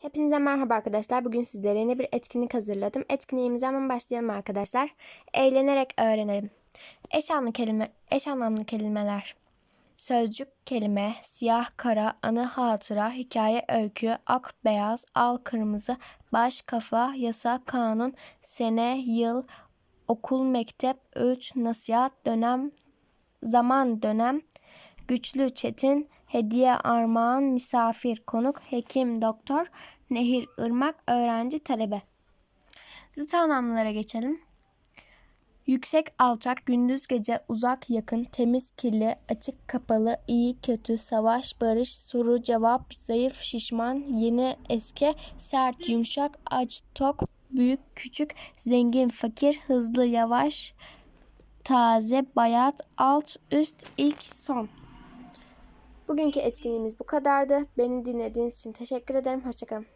Hepinize merhaba arkadaşlar. Bugün sizlere yeni bir etkinlik hazırladım. Etkinliğimize hemen başlayalım arkadaşlar. Eğlenerek öğrenelim. Eş anlamlı kelime, eş anlamlı kelimeler. Sözcük, kelime, siyah, kara, anı, hatıra, hikaye, öykü, ak, beyaz, al, kırmızı, baş, kafa, yasa, kanun, sene, yıl, okul, mektep, ölç, nasihat, dönem, zaman, dönem, güçlü, çetin, hediye, armağan, misafir, konuk, hekim, doktor, nehir, ırmak, öğrenci, talebe. Zıt anlamlara geçelim. Yüksek, alçak, gündüz, gece, uzak, yakın, temiz, kirli, açık, kapalı, iyi, kötü, savaş, barış, soru, cevap, zayıf, şişman, yeni, eski, sert, yumuşak, aç, tok, büyük, küçük, zengin, fakir, hızlı, yavaş, taze, bayat, alt, üst, ilk, son. Bugünkü etkinliğimiz bu kadardı. Beni dinlediğiniz için teşekkür ederim. Hoşçakalın.